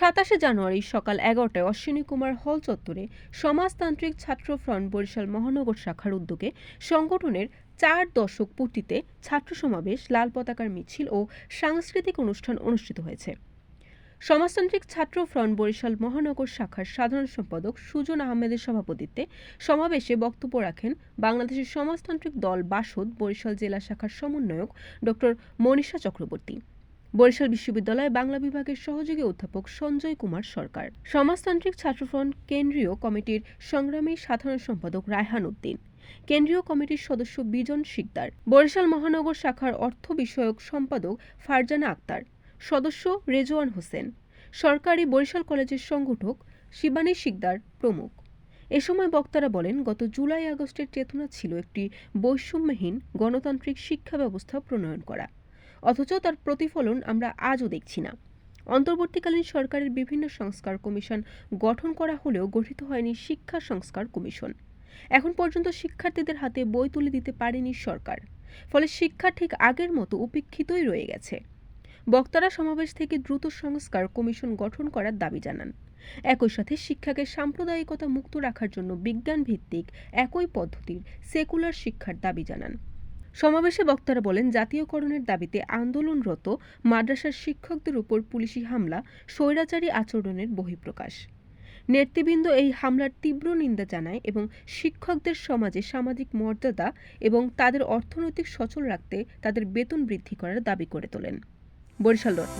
সাতাশে জানুয়ারি সকাল এগারোটায় অশ্বিনী কুমার হল চত্বরে সমাজতান্ত্রিক ছাত্র ফ্রন্ট বরিশাল মহানগর শাখার উদ্যোগে সংগঠনের চার দশক পূর্তিতে ছাত্র সমাবেশ, লাল পতাকার মিছিল ও সাংস্কৃতিক অনুষ্ঠান অনুষ্ঠিত হয়েছে। সমাজতান্ত্রিক ছাত্র ফ্রন্ট বরিশাল মহানগর শাখার সাধারণ সম্পাদক সুজন আহমেদের সভাপতিত্বে সমাবেশে বক্তব্য রাখেন বাংলাদেশের সমাজতান্ত্রিক দল বাসদ বরিশাল জেলা শাখার সমন্বয়ক ডক্টর মনীষা চক্রবর্তী। বরিশাল বিশ্ববিদ্যালয় বাংলা বিভাগের সহযোগী অধ্যাপক সঞ্জয় কুমার সরকার। সমাজতান্ত্রিক ছাত্রফ্রন্ট কেন্দ্রীয় কমিটির সংগ্রামী সাধারণ সম্পাদক রায়হান উদ্দিন, কেন্দ্রীয় কমিটির সদস্য বিজন শিকদার, বরিশাল মহানগর শাখার অর্থ বিষয়ক সম্পাদক ফারজানা আক্তার, সদস্য রেজওয়ান হোসেন, সরকারি বরিশাল কলেজের সংগঠক শিবানী শিকদার প্রমুখ। এ সময় বক্তারা বলেন, গত জুলাই আগস্টের চেতনা ছিল একটি বৈষম্যহীন গণতান্ত্রিক শিক্ষা ব্যবস্থা প্রণয়ন করা। অথচ তার প্রতিফলন আমরা আজও দেখছি না। অন্তর্বর্তীকালীন সরকারের বিভিন্ন সংস্কার কমিশন গঠন করা হলেও গঠিত হয়নি শিক্ষা সংস্কার কমিশন। এখন পর্যন্ত শিক্ষার্থীদের হাতে বই তুলে দিতে পারেনি সরকার, ফলে শিক্ষা ঠিক আগের মতো উপেক্ষিতই রয়ে গেছে। বক্তারা সমাবেশ থেকে দ্রুত সংস্কার কমিশন গঠন করার দাবি জানান। একই সাথে শিক্ষাকে সাম্প্রদায়িকতা মুক্ত রাখার জন্য বিজ্ঞান ভিত্তিক একই পদ্ধতির সেকুলার শিক্ষার দাবি জানান। সমাবেশে বক্তারা বলেন, জাতীয়করণের দাবিতে আন্দোলনরত মাদ্রাসার শিক্ষকদের উপর পুলিশি হামলা, স্বৈরাচারী আচরণের বহিঃপ্রকাশ। নেতৃবৃন্দ এই হামলার তীব্র নিন্দা জানায় এবং শিক্ষকদের সমাজে সামাজিক মর্যাদা এবং তাদের অর্থনৈতিক সচল রাখতে তাদের বেতন বৃদ্ধি করার দাবি করে তোলেন। বরিশাল ডট